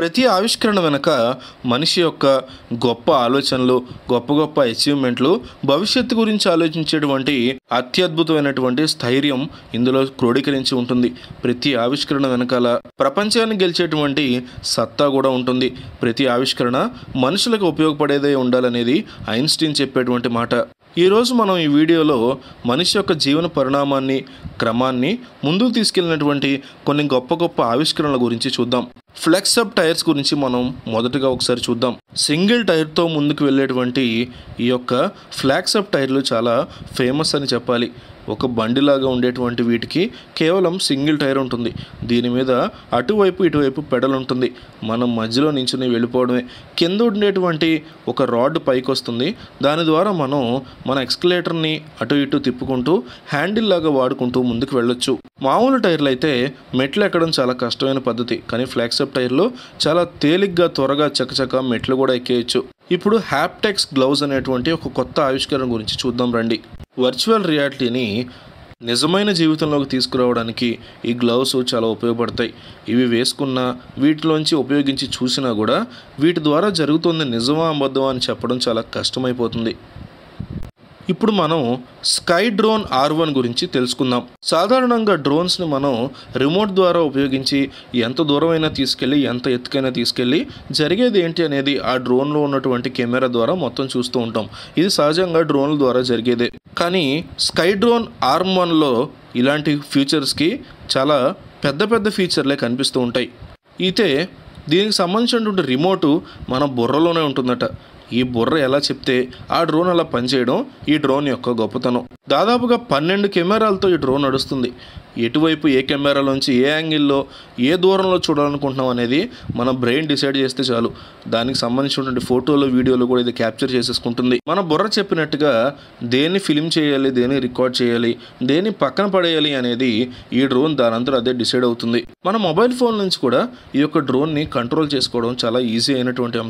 ప్రతి ఆవిష్కరణ వెనుక మనిషి యొక్క గొప్ప ఆలోచనలు గొప్ప గొప్ప అచీవ్మెంట్లు భవిష్యత్తు గురించి ఆలోచించేటువంటి అత్యద్భుతమైనటువంటి స్థైర్యం ఇందులో క్రోడీకరించి ఉంటుంది. ప్రతి ఆవిష్కరణ వెనకాల ప్రపంచాన్ని గెలిచేటువంటి సత్తా కూడా ఉంటుంది. ప్రతి ఆవిష్కరణ మనుషులకు ఉపయోగపడేదే ఉండాలనేది ఐన్స్టీన్ చెప్పేటువంటి మాట. ఈరోజు మనం ఈ వీడియోలో మనిషి యొక్క జీవన పరిణామాన్ని క్రమాన్ని ముందుకు తీసుకెళ్ళినటువంటి కొన్ని గొప్ప గొప్ప ఆవిష్కరణల గురించి చూద్దాం. ఫ్లెక్స్ అప్ టైర్స్ గురించి మనం మొదటగా ఒకసారి చూద్దాం. సింగిల్ టైర్తో ముందుకు వెళ్ళేటువంటి ఈ యొక్క ఫ్లాక్స్ అప్ టైర్లు చాలా ఫేమస్ అని చెప్పాలి. ఒక బండిలాగా ఉండేటువంటి వీటికి కేవలం సింగిల్ టైర్ ఉంటుంది. దీని మీద అటువైపు ఇటువైపు పెడల్ ఉంటుంది. మనం మధ్యలో నించుని వెళ్ళిపోవడమే. కింద ఉండేటువంటి ఒక రాడ్ పైకి వస్తుంది దాని ద్వారా మనం మన ఎక్స్కలేటర్ని అటు ఇటు తిప్పుకుంటూ హ్యాండిల్ లాగా వాడుకుంటూ ముందుకు వెళ్ళొచ్చు. మామూలు టైర్లు అయితే మెట్లు ఎక్కడం చాలా కష్టమైన పద్ధతి కానీ ఫ్లాక్సప్ టైర్లు చాలా తేలిగ్గా త్వరగా చకచక మెట్లు కూడా ఎక్కేయచ్చు. ఇప్పుడు హ్యాప్టెక్స్ గ్లౌజ్ అనేటువంటి ఒక కొత్త ఆవిష్కరణ గురించి చూద్దాం రండి. వర్చువల్ రియాలిటీని నిజమైన జీవితంలోకి తీసుకురావడానికి ఈ గ్లౌస్ చాలా ఉపయోగపడతాయి. ఇవి వేసుకున్న వీటిలోంచి ఉపయోగించి చూసినా కూడా వీటి ద్వారా జరుగుతుంది నిజమా అబద్ధమా అని చెప్పడం చాలా కష్టమైపోతుంది. ఇప్పుడు మనం స్కై డ్రోన్ ఆర్ వన్ గురించి తెలుసుకుందాం. సాధారణంగా డ్రోన్స్ని మనం రిమోట్ ద్వారా ఉపయోగించి ఎంత దూరమైనా తీసుకెళ్ళి ఎంత ఎత్తుకైనా తీసుకెళ్ళి జరిగేది ఏంటి అనేది ఆ డ్రోన్లో ఉన్నటువంటి కెమెరా ద్వారా మొత్తం చూస్తూ ఉంటాం. ఇది సహజంగా డ్రోన్ల ద్వారా జరిగేదే. కానీ స్కై డ్రోన్ ఆర్మ్ వన్లో ఇలాంటి ఫీచర్స్కి చాలా పెద్ద పెద్ద ఫీచర్లే కనిపిస్తూ ఉంటాయి. అయితే దీనికి సంబంధించినటువంటి రిమోటు మన బుర్రలోనే ఉంటుందట. ఈ బుర్ర ఎలా చెప్తే ఆ డ్రోన్ అలా పనిచేయడం ఈ డ్రోన్ యొక్క గొప్పతనం. దాదాపుగా పన్నెండు కెమెరాలతో ఈ డ్రోన్ నడుస్తుంది. ఎటువైపు ఏ కెమెరాలోంచి ఏ యాంగిల్లో ఏ దూరంలో చూడాలనుకుంటున్నాం అనేది మన బ్రెయిన్ డిసైడ్ చేస్తే చాలు. దానికి సంబంధించినటువంటి ఫోటోలు వీడియోలు కూడా ఇది క్యాప్చర్ చేసేసుకుంటుంది. మన బుర్ర చెప్పినట్టుగా దేన్ని ఫిల్మ్ చేయాలి దేన్ని రికార్డ్ చేయాలి దేన్ని పక్కన పడేయాలి అనేది ఈ డ్రోన్ దానంతా అదే డిసైడ్ అవుతుంది. మన మొబైల్ ఫోన్ నుంచి కూడా ఈ యొక్క డ్రోన్ని కంట్రోల్ చేసుకోవడం చాలా ఈజీ అయినటువంటి అంశం.